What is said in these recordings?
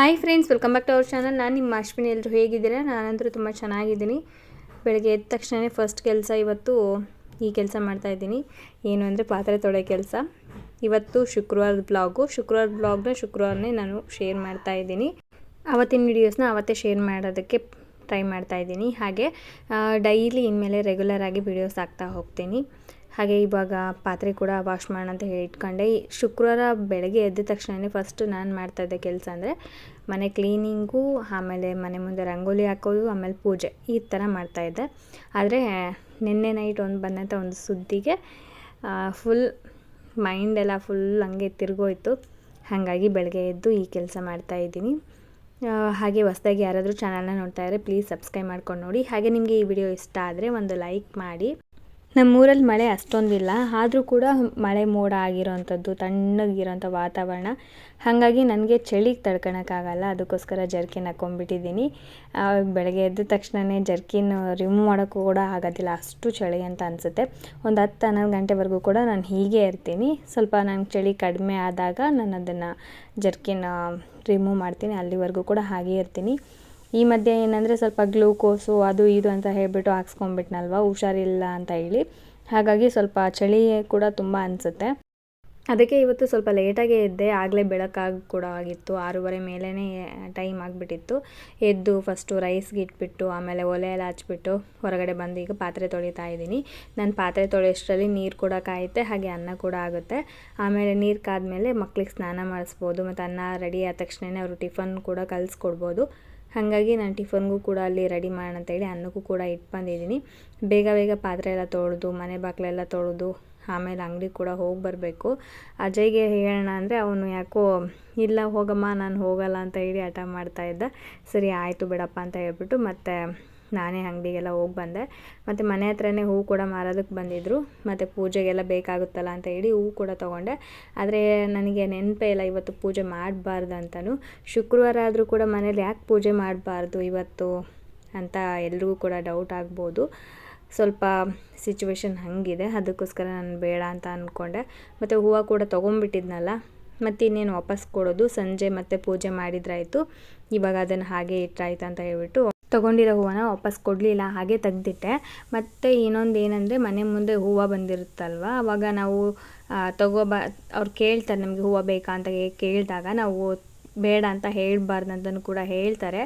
Hi friends welcome back to our channel ನಾನು ನಿಮ್ಮ ಅಶ್ವಿನಿ. ಎಲ್ಲರೂ ಹೇಗಿದ್ದೀರಾ? ನಾನಂತರೂ ತುಂಬ ಚೆನ್ನಾಗಿದ್ದೀನಿ. ಬೆಳಗ್ಗೆ ಎದ್ದ ತಕ್ಷಣವೇ ಫಸ್ಟ್ ಕೆಲಸ ಇವತ್ತು ಈ ಕೆಲಸ ಮಾಡ್ತಾಯಿದ್ದೀನಿ ಏನು ಅಂದರೆ ಪಾತ್ರೆ ತೊಳೆ ಕೆಲಸ. ಇವತ್ತು ಶುಕ್ರವಾರದ ಬ್ಲಾಗು ಶುಕ್ರವಾರದ ಬ್ಲಾಗ್ನ ಶುಕ್ರವಾರನೇ ನಾನು ಶೇರ್ ಮಾಡ್ತಾ ಇದ್ದೀನಿ. ಅವತ್ತಿನ ವೀಡಿಯೋಸ್ನ ಅವತ್ತೇ ಶೇರ್ ಮಾಡೋದಕ್ಕೆ ಟ್ರೈ ಮಾಡ್ತಾ ಇದ್ದೀನಿ. ಹಾಗೆ ಡೈಲಿ ಇನ್ಮೇಲೆ ರೆಗ್ಯುಲರ್ ಆಗಿ ವೀಡಿಯೋಸ್ ಹಾಕ್ತಾ ಹೋಗ್ತೀನಿ. ಹಾಗೆ ಇವಾಗ ಪಾತ್ರೆ ಕೂಡ ವಾಶ್ ಮಾಡೋಣ ಅಂತ ಹೇಳಿ ಇಟ್ಕೊಂಡೆ ಶುಕ್ರವಾರ ಬೆಳಗ್ಗೆ ಎದ್ದ ತಕ್ಷಣವೇ ಫಸ್ಟು ನಾನು ಮಾಡ್ತಾಯಿದ್ದೆ ಕೆಲಸ ಅಂದರೆ ಮನೆ ಕ್ಲೀನಿಂಗು ಆಮೇಲೆ ಮನೆ ಮುಂದೆ ರಂಗೋಲಿ ಹಾಕೋದು, ಆಮೇಲೆ ಪೂಜೆ ಈ ಥರ ಮಾಡ್ತಾಯಿದ್ದೆ ಆದರೆ ನಿನ್ನೆ ನೈಟ್ ಒಂದು ಬಂದಂಥ ಒಂದು ಸುದ್ದಿಗೆ ಫುಲ್ ಮೈಂಡ್ ಎಲ್ಲ ಫುಲ್ ಹಂಗೆ ತಿರುಗೋಯ್ತು. ಹಾಗಾಗಿ ಬೆಳಗ್ಗೆ ಎದ್ದು ಈ ಕೆಲಸ ಮಾಡ್ತಾಯಿದ್ದೀನಿ ಹಾಗೆ ಹೊಸ್ದಾಗಿ ಯಾರಾದರೂ ಚಾನಲ್ನ ನೋಡ್ತಾ ಇದ್ದರೆ ಪ್ಲೀಸ್ ಸಬ್ಸ್ಕ್ರೈಬ್ ಮಾಡ್ಕೊಂಡು ನೋಡಿ. ಹಾಗೆ ನಿಮಗೆ ಈ ವಿಡಿಯೋ ಇಷ್ಟ ಆದರೆ ಒಂದು ಲೈಕ್ ಮಾಡಿ. ನಮ್ಮೂರಲ್ಲಿ ಮಳೆ ಅಷ್ಟೊಂದಿಲ್ಲ, ಆದರೂ ಕೂಡ ಮಳೆ ಮೋಡ ಆಗಿರೋವಂಥದ್ದು ತಣ್ಣಗಿರೋಂಥ ವಾತಾವರಣ. ಹಾಗಾಗಿ ನನಗೆ ಚಳಿಗೆ ತಡ್ಕೊಳಕ್ಕಾಗಲ್ಲ ಅದಕ್ಕೋಸ್ಕರ ಜರ್ಕಿನ್ ಹಾಕ್ಕೊಂಡ್ಬಿಟ್ಟಿದ್ದೀನಿ ಬೆಳಗ್ಗೆ ಎದ್ದ ತಕ್ಷಣವೇ ಜರ್ಕಿನ್ ರಿಮೂವ್ ಮಾಡೋಕ್ಕೂ ಕೂಡ ಆಗೋದಿಲ್ಲ, ಅಷ್ಟು ಚಳಿ ಅಂತ ಅನಿಸುತ್ತೆ. ಒಂದು ಹತ್ತು ಹನ್ನೊಂದು ಗಂಟೆವರೆಗೂ ಕೂಡ ನಾನು ಹೀಗೆ ಇರ್ತೀನಿ. ಸ್ವಲ್ಪ ನನಗೆ ಚಳಿ ಕಡಿಮೆ ಆದಾಗ ನಾನು ಅದನ್ನು ಜರ್ಕಿನ್ ರಿಮೂವ್ ಮಾಡ್ತೀನಿ, ಅಲ್ಲಿವರೆಗೂ ಕೂಡ ಹಾಗೇ ಇರ್ತೀನಿ. ಈ ಮಧ್ಯೆ ಏನಂದರೆ ಸ್ವಲ್ಪ ಗ್ಲೂಕೋಸು ಅದು ಇದು ಅಂತ ಹೇಳಿಬಿಟ್ಟು ಹಾಕ್ಸ್ಕೊಂಬಿಟ್ನಲ್ವ ಹುಷಾರಿಲ್ಲ ಅಂತ ಹೇಳಿ. ಹಾಗಾಗಿ ಸ್ವಲ್ಪ ಚಳಿ ಕೂಡ ತುಂಬ ಅನಿಸುತ್ತೆ. ಅದಕ್ಕೆ ಇವತ್ತು ಸ್ವಲ್ಪ ಲೇಟಾಗೇ ಎದ್ದೆ, ಆಗಲೇ ಬೆಳಕಾಗ ಕೂಡ ಆಗಿತ್ತು. ಆರೂವರೆ ಮೇಲೇ ಟೈಮ್ ಆಗಿಬಿಟ್ಟಿತ್ತು. ಎದ್ದು ಫಸ್ಟು ರೈಸ್ಗೆ ಇಟ್ಬಿಟ್ಟು, ಆಮೇಲೆ ಒಲೆ ಎಲ್ಲ ಹಚ್ಬಿಟ್ಟು ಹೊರಗಡೆ ಬಂದು ಈಗ ಪಾತ್ರೆ ತೊಳಿತಾ ಇದ್ದೀನಿ. ನಾನು ಪಾತ್ರೆ ತೊಳೆಯೋಷ್ಟರಲ್ಲಿ ನೀರು ಕೂಡ ಕಾಯುತ್ತೆ, ಹಾಗೆ ಅನ್ನ ಕೂಡ ಆಗುತ್ತೆ. ಆಮೇಲೆ ನೀರು ಕಾದ್ಮೇಲೆ ಮಕ್ಳಿಗೆ ಸ್ನಾನ ಮಾಡಿಸ್ಬೋದು, ಮತ್ತು ಅನ್ನ ರೆಡಿ ಆದ ತಕ್ಷಣವೇ ಅವರು ಟಿಫನ್ ಕೂಡ ಕಲಿಸ್ಕೊಡ್ಬೋದು. ಹಾಗಾಗಿ ನಾನು ಟಿಫನ್ಗೂ ಕೂಡ ಅಲ್ಲಿ ರೆಡಿ ಮಾಡೋಣ ಅಂತೇಳಿ ಅನ್ನಕ್ಕೂ ಕೂಡ ಇಟ್ಟು ಬಂದಿದ್ದೀನಿ. ಬೇಗ ಬೇಗ ಪಾತ್ರೆ ಎಲ್ಲ ತೊಳೆದು, ಮನೆ ಬಾಗಿಲೆಲ್ಲ ತೊಳೆದು, ಆಮೇಲೆ ಅಂಗಡಿ ಕೂಡ ಹೋಗಿ ಬರಬೇಕು. ಅಜಯ್ಗೆ ಹೇಳೋಣ ಅಂದರೆ ಅವನು ಯಾಕೋ, ಇಲ್ಲ ಹೋಗಮ್ಮ, ನಾನು ಹೋಗಲ್ಲ ಅಂತ ಹೇಳಿ ಹಠ ಮಾಡ್ತಾಯಿದ್ದ ಸರಿ, ಆಯಿತು ಬಿಡಪ್ಪ ಅಂತ ಹೇಳ್ಬಿಟ್ಟು ಮತ್ತೆ ನಾನೇ ಅಂಗಡಿಗೆಲ್ಲ ಹೋಗಿ ಬಂದೆ. ಮತ್ತು ಮನೆ ಹತ್ರನೇ ಹೂವು ಕೂಡ ಮಾರೋದಕ್ಕೆ ಬಂದಿದ್ದರು ಮತ್ತು ಪೂಜೆಗೆಲ್ಲ ಬೇಕಾಗುತ್ತಲ್ಲ ಅಂತ ಹೇಳಿ ಹೂವು ಕೂಡ ತೊಗೊಂಡೆ. ಆದರೆ ನನಗೆ ನೆನಪೇ ಇಲ್ಲ ಇವತ್ತು ಪೂಜೆ ಮಾಡಬಾರ್ದು ಅಂತಲೂ ಶುಕ್ರವಾರ ಆದರೂ ಕೂಡ ಮನೇಲಿ ಯಾಕೆ ಪೂಜೆ ಮಾಡಬಾರ್ದು ಇವತ್ತು ಅಂತ ಎಲ್ರಿಗೂ ಕೂಡ ಡೌಟ್ ಆಗ್ಬೋದು. ಸ್ವಲ್ಪ ಸಿಚುವೇಶನ್ ಹಾಗಿದೆ. ಅದಕ್ಕೋಸ್ಕರ ನಾನು ಬೇಡ ಅಂತ ಅಂದ್ಕೊಂಡೆ ಮತ್ತು ಹೂವು ಕೂಡ ತೊಗೊಂಬಿಟ್ಟಿದ್ನಲ್ಲ ಮತ್ತು ಇನ್ನೇನು ವಾಪಸ್ ಕೊಡೋದು? ಸಂಜೆ ಮತ್ತೆ ಪೂಜೆ ಮಾಡಿದ್ರಾಯಿತು. ಇವಾಗ ಅದನ್ನು ಹಾಗೆ ಇಟ್ಟರಾಯ್ತು ಅಂತ ಹೇಳ್ಬಿಟ್ಟು ತೊಗೊಂಡಿರೋ ಹೂವನ್ನ ವಾಪಸ್ ಕೊಡಲಿಲ್ಲ, ಹಾಗೆ ತೆಗ್ದಿಟ್ಟೆ. ಮತ್ತು ಇನ್ನೊಂದು ಏನಂದರೆ ಮನೆ ಮುಂದೆ ಹೂವು ಬಂದಿರುತ್ತಲ್ವ, ಅವಾಗ ನಾವು ತಗೋಬ ಅವ್ರು ಕೇಳ್ತಾರೆ ನಮಗೆ ಹೂವು ಬೇಕಾ ಅಂತ ಕೇಳಿದಾಗ ನಾವು ಬೇಡ ಅಂತ ಹೇಳಬಾರ್ದು ಅಂತಲೂ ಕೂಡ ಹೇಳ್ತಾರೆ.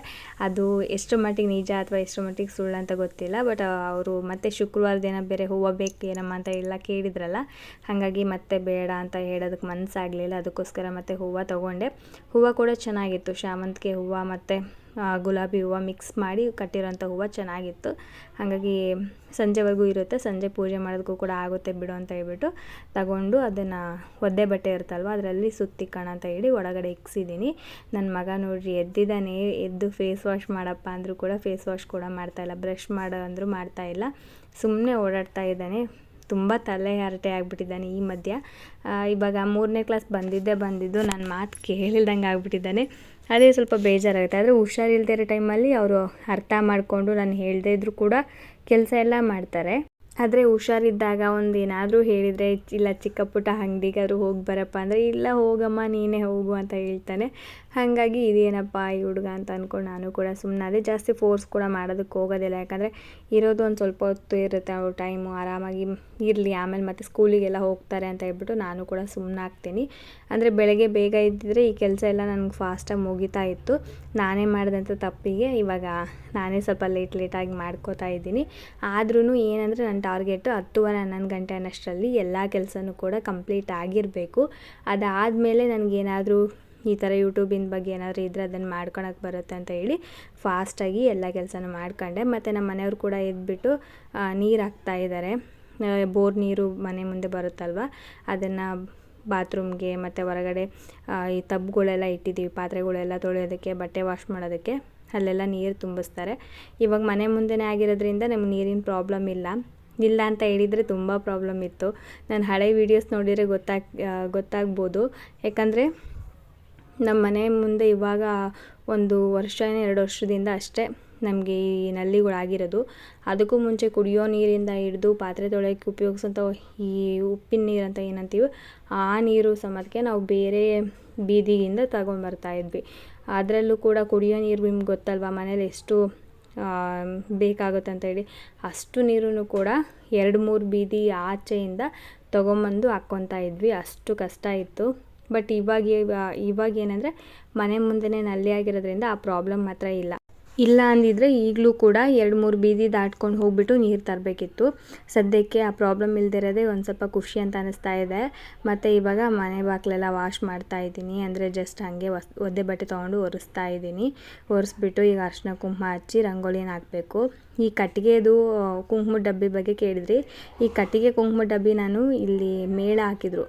ಅದು ಎಷ್ಟು ಮಟ್ಟಿಗೆ ನಿಜ ಅಥವಾ ಎಷ್ಟು ಮಟ್ಟಿಗೆ ಸುಳ್ಳು ಅಂತ ಗೊತ್ತಿಲ್ಲ, ಬಟ್ ಅವರು ಮತ್ತೆ ಶುಕ್ರವಾರ ದಿನ ಬೇರೆ ಹೂವು ಏನಮ್ಮ ಅಂತ ಎಲ್ಲ ಕೇಳಿದ್ರಲ್ಲ, ಹಾಗಾಗಿ ಮತ್ತೆ ಬೇಡ ಅಂತ ಹೇಳೋದಕ್ಕೆ ಮನಸ್ಸಾಗಲಿಲ್ಲ ಅದಕ್ಕೋಸ್ಕರ ಮತ್ತೆ ಹೂವು ತೊಗೊಂಡೆ. ಹೂವು ಕೂಡ ಚೆನ್ನಾಗಿತ್ತು ಶಾಮಂತಿಗೆ ಹೂವು ಮತ್ತು ಗುಲಾಬಿ ಹೂವು ಮಿಕ್ಸ್ ಮಾಡಿ ಕಟ್ಟಿರೋಂಥ ಹೂವು ಚೆನ್ನಾಗಿತ್ತು. ಹಾಗಾಗಿ ಸಂಜೆವರೆಗೂ ಇರುತ್ತೆ. ಸಂಜೆ ಪೂಜೆ ಮಾಡೋದಕ್ಕೂ ಕೂಡ ಆಗುತ್ತೆ ಬಿಡು ಅಂತ ಹೇಳ್ಬಿಟ್ಟು ತಗೊಂಡು ಅದನ್ನು ಒದ್ದೆ ಬಟ್ಟೆ ಇರುತ್ತಲ್ವ, ಅದರಲ್ಲಿ ಸುತ್ತಿ ಕಣ ಅಂತ ಹೇಳಿ ಒಳಗಡೆ ಇಕ್ಸಿದ್ದೀನಿ. ನನ್ನ ಮಗ ನೋಡ್ರಿ, ಎದ್ದಿದ್ದಾನೆ, ಎದ್ದು ಫೇಸ್ ವಾಶ್ ಮಾಡಪ್ಪ ಅಂದರೂ ಕೂಡ ಫೇಸ್ ವಾಶ್ ಕೂಡ ಮಾಡ್ತಾಯಿಲ್ಲ ಬ್ರಷ್ ಮಾಡೋ ಅಂದರೂ ಮಾಡ್ತಾಯಿಲ್ಲ ಸುಮ್ಮನೆ ಓಡಾಡ್ತಾ ಇದ್ದಾನೆ. ತುಂಬ ತಲೆ ಹರಟೆ ಆಗಿಬಿಟ್ಟಿದ್ದಾನೆ ಈ ಮಧ್ಯ. ಇವಾಗ ಮೂರನೇ ಕ್ಲಾಸ್ ಬಂದಿದ್ದೇ ಬಂದಿದ್ದು ನನ್ನ ಮಾತು ಕೇಳಿಲ್ದಂಗೆ ಆಗಿಬಿಟ್ಟಿದ್ದಾನೆ. ಅದೇ ಸ್ವಲ್ಪ ಬೇಜಾರಾಗುತ್ತೆ. ಆದರೆ ಹುಷಾರಿಲ್ದೇ ಇರೋ ಟೈಮಲ್ಲಿ ಅವರು ಅರ್ಥ ಮಾಡಿಕೊಂಡು ನಾನು ಹೇಳದೇ ಇದ್ದರೂ ಕೂಡ ಕೆಲಸ ಎಲ್ಲ ಮಾಡ್ತಾರೆ. ಆದರೆ ಹುಷಾರಿದ್ದಾಗ ಒಂದು ಏನಾದರೂ ಹೇಳಿದರೆ, ಇಲ್ಲ ಚಿಕ್ಕ ಪುಟ್ಟ ಅಂಗಡಿಗಾದ್ರು ಹೋಗಿ ಬರಪ್ಪ ಅಂದರೆ, ಇಲ್ಲ ಹೋಗಮ್ಮ ನೀನೇ ಹೋಗು ಅಂತ ಹೇಳ್ತಾನೆ. ಹಾಗಾಗಿ ಇದೇನಪ್ಪ ಈ ಹುಡುಗ ಅಂತ ಅಂದ್ಕೊಂಡು ನಾನು ಕೂಡ ಸುಮ್ಮನೆ ಅದೇ ಜಾಸ್ತಿ ಫೋರ್ಸ್ ಕೂಡ ಮಾಡೋದಕ್ಕೆ ಹೋಗೋದಿಲ್ಲ. ಯಾಕಂದರೆ ಇರೋದು ಒಂದು ಸ್ವಲ್ಪ ಹೊತ್ತು ಇರುತ್ತೆ, ಅವ್ರ ಟೈಮು ಆರಾಮಾಗಿ ಇರಲಿ, ಆಮೇಲೆ ಮತ್ತೆ ಸ್ಕೂಲಿಗೆಲ್ಲ ಹೋಗ್ತಾರೆ ಅಂತ ಹೇಳ್ಬಿಟ್ಟು ನಾನು ಕೂಡ ಸುಮ್ಮನೆ ಆಗ್ತೀನಿ. ಅಂದರೆ ಬೆಳಗ್ಗೆ ಬೇಗ ಇದ್ದಿದ್ರೆ ಈ ಕೆಲಸ ಎಲ್ಲ ನನಗೆ ಫಾಸ್ಟಾಗಿ ಮುಗಿತಾ ಇತ್ತು. ನಾನೇ ಮಾಡಿದಂಥ ತಪ್ಪಿಗೆ ಇವಾಗ ನಾನೇ ಸ್ವಲ್ಪ ಲೇಟ್ ಲೇಟಾಗಿ ಮಾಡ್ಕೋತಾ ಇದ್ದೀನಿ. ಆದ್ರೂ ಏನಂದರೆ ನನ್ನ ಟಾರ್ಗೆಟ್ ಹತ್ತುವರೆ, ಹನ್ನೊಂದು ಗಂಟೆ ಅನ್ನಷ್ಟರಲ್ಲಿ ಎಲ್ಲ ಕೆಲಸನೂ ಕೂಡ ಕಂಪ್ಲೀಟ್ ಆಗಿರಬೇಕು. ಅದಾದಮೇಲೆ ನನಗೇನಾದರೂ ಈ ಥರ ಯೂಟ್ಯೂಬಿನ ಬಗ್ಗೆ ಏನಾದರೂ ಇದ್ದರೆ ಅದನ್ನು ಮಾಡ್ಕೊಳಕ್ಕೆ ಬರುತ್ತೆ ಅಂತ ಹೇಳಿ ಫಾಸ್ಟಾಗಿ ಎಲ್ಲ ಕೆಲಸನೂ ಮಾಡ್ಕೊಂಡೆ. ಮತ್ತು ನಮ್ಮ ಮನೆಯವರು ಕೂಡ ಎದ್ಬಿಟ್ಟು ನೀರು ಹಾಕ್ತಾ ಇದ್ದಾರೆ ಬೋರ್ ನೀರು ಮನೆ ಮುಂದೆ ಬರುತ್ತಲ್ವ? ಅದನ್ನು ಬಾತ್ರೂಮ್ಗೆ ಮತ್ತು ಹೊರಗಡೆ ಈ ತಬ್ಗಳೆಲ್ಲ ಇಟ್ಟಿದ್ದೀವಿ ಪಾತ್ರೆಗಳೆಲ್ಲ ತೊಳೆಯೋದಕ್ಕೆ, ಬಟ್ಟೆ ವಾಶ್ ಮಾಡೋದಕ್ಕೆ. ಅಲ್ಲೆಲ್ಲ ನೀರು ತುಂಬಿಸ್ತಾರೆ. ಇವಾಗ ಮನೆ ಮುಂದೆನೇ ಆಗಿರೋದ್ರಿಂದ ನಮ್ಗೆ ನೀರಿನ ಪ್ರಾಬ್ಲಮ್ ಇಲ್ಲ. ಇಲ್ಲ ಅಂತ ಹೇಳಿದರೆ ತುಂಬ ಪ್ರಾಬ್ಲಮ್ ಇತ್ತು. ನಾನು ಹಳೆ ವೀಡಿಯೋಸ್ ನೋಡಿದರೆ ಗೊತ್ತಾಗ್ ಗೊತ್ತಾಗ್ಬೋದು. ಯಾಕಂದರೆ ನಮ್ಮ ಮನೆ ಮುಂದೆ ಇವಾಗ ಒಂದು ವರ್ಷ ಎರಡು ವರ್ಷದಿಂದ ಅಷ್ಟೇ ನಮಗೆ ಈ ನಲ್ಲಿಗಳಾಗಿರೋದು. ಅದಕ್ಕೂ ಮುಂಚೆ ಕುಡಿಯೋ ನೀರಿಂದ ಹಿಡಿದು ಪಾತ್ರೆ ತೊಳೆಯೋಕ್ಕೆ ಉಪಯೋಗಿಸೋಂಥ ಈ ಉಪ್ಪಿನ ನೀರು ಅಂತ ಏನಂತೀವಿ, ಆ ನೀರು ಸಮಕ್ಕೆ ನಾವು ಬೇರೆ ಬೀದಿಯಿಂದ ತಗೊಂಡ್ಬರ್ತಾ ಇದ್ವಿ. ಅದರಲ್ಲೂ ಕೂಡ ಕುಡಿಯೋ ನೀರು ನಿಮ್ಗೆ ಗೊತ್ತಲ್ವ, ಮನೇಲಿ ಎಷ್ಟು ಬೇಕಾಗುತ್ತೆ ಅಂತ ಹೇಳಿ, ಅಷ್ಟು ನೀರು ಕೂಡ ಎರಡು ಮೂರು ಬೀದಿ ಆಚೆಯಿಂದ ತೊಗೊಂಬಂದು ಹಾಕ್ಕೊತಾ ಇದ್ವಿ. ಅಷ್ಟು ಕಷ್ಟ ಇತ್ತು. ಬಟ್ ಇವಾಗ ಇವ- ಇವಾಗ ಏನಂದರೆ ಮನೆ ಮುಂದೆನೇ ನಲ್ಲಿ ಆಗಿರೋದ್ರಿಂದ ಆ ಪ್ರಾಬ್ಲಮ್ ಮಾತ್ರ ಇಲ್ಲ. ಇಲ್ಲ ಅಂದಿದ್ರೆ ಈಗಲೂ ಕೂಡ ಎರಡು ಮೂರು ಬೀದಿ ದಾಟ್ಕೊಂಡು ಹೋಗ್ಬಿಟ್ಟು ನೀರು ತರಬೇಕಿತ್ತು. ಸದ್ಯಕ್ಕೆ ಆ ಪ್ರಾಬ್ಲಮ್ ಇಲ್ದಿರೋದೇ ಒಂದು ಸ್ವಲ್ಪ ಖುಷಿ ಅಂತ ಅನ್ನಿಸ್ತಾ ಇದೆ. ಮತ್ತು ಇವಾಗ ಮನೆ ಬಾಗಿಲೆಲ್ಲ ವಾಶ್ ಮಾಡ್ತಾ ಇದ್ದೀನಿ. ಅಂದರೆ ಜಸ್ಟ್ ಹಾಗೆ ಒದ್ದೆ ಬಟ್ಟೆ ತೊಗೊಂಡು ಒರೆಸ್ತಾ ಇದ್ದೀನಿ. ಒರೆಸ್ಬಿಟ್ಟು ಈಗ ಅರ್ಶಿನ ಕುಂಕುಮ ಹಚ್ಚಿ ರಂಗೋಲಿನ ಹಾಕಬೇಕು. ಈ ಕಟ್ಟಿಗೆದು ಕುಂಕುಮ ಡಬ್ಬಿ ಬಗ್ಗೆ ಕೇಳಿದ್ರಿ. ಈ ಕಟ್ಟಿಗೆ ಕುಂಕುಮ ಡಬ್ಬಿ ನಾನು ಇಲ್ಲಿ ಮೇಳ ಹಾಕಿದ್ರು.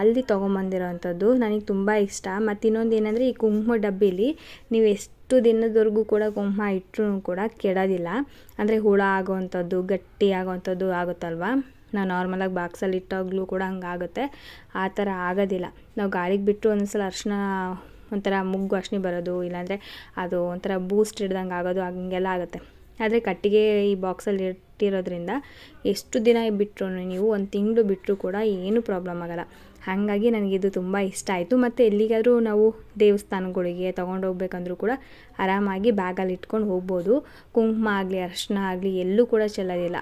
ಅಲ್ಲಿ ತೊಗೊಂಬಂದಿರೋ ಅಂಥದ್ದು ನನಗೆ ತುಂಬ ಇಷ್ಟ. ಮತ್ತು ಇನ್ನೊಂದು ಏನಂದರೆ ಈ ಕುಂಕುಮ ಡಬ್ಬಿಲಿ ನೀವು ಎಷ್ಟು ದಿನದವರೆಗೂ ಕೂಡ ಕುಂಕುಮ ಇಟ್ಟರು ಕೂಡ ಕೆಡೋದಿಲ್ಲ. ಅಂದರೆ ಹುಳ ಆಗೋವಂಥದ್ದು, ಗಟ್ಟಿ ಆಗೋವಂಥದ್ದು ಆಗುತ್ತಲ್ವ? ನಾವು ನಾರ್ಮಲಾಗಿ ಬಾಕ್ಸಲ್ಲಿ ಇಟ್ಟಾಗಲೂ ಕೂಡ ಹಂಗಾಗುತ್ತೆ ಆ ಥರ ಆಗೋದಿಲ್ಲ. ನಾವು ಗಾಳಿಗೆ ಬಿಟ್ಟು ಒಂದೊಂದ್ಸಲ ಅರ್ಶಿನ ಒಂಥರ ಮುಗ್ಗು ವಾಸನೆ ಬರೋದು, ಇಲ್ಲಾಂದರೆ ಅದು ಒಂಥರ ಬೂಸ್ಟ್ ಹಿಡ್ದಂಗೆ ಆಗೋದು, ಹಂಗೆಲ್ಲ ಆಗುತ್ತೆ. ಆದರೆ ಕಟ್ಟಿಗೆ ಈ ಬಾಕ್ಸಲ್ಲಿ ಇಟ್ಟಿರೋದ್ರಿಂದ ಎಷ್ಟು ದಿನ ಬಿಟ್ಟರು ನೀವು ಒಂದು ತಿಂಗಳು ಬಿಟ್ಟರೂ ಕೂಡ ಏನೂ ಪ್ರಾಬ್ಲಮ್ ಆಗೋಲ್ಲ. ಹಾಗಾಗಿ ನನಗಿದು ತುಂಬ ಇಷ್ಟ ಆಯಿತು. ಮತ್ತು ಎಲ್ಲಿಗಾದರೂ ನಾವು ದೇವಸ್ಥಾನಗಳಿಗೆ ತೊಗೊಂಡು ಹೋಗ್ಬೇಕಂದ್ರೂ ಕೂಡ ಆರಾಮಾಗಿ ಬ್ಯಾಗಲ್ಲಿ ಇಟ್ಕೊಂಡು ಹೋಗ್ಬೋದು. ಕುಂಕುಮ ಆಗಲಿ, ಅರಿಶಿನ ಆಗಲಿ, ಎಲ್ಲೂ ಕೂಡ ಚೆಲ್ಲೋದಿಲ್ಲ.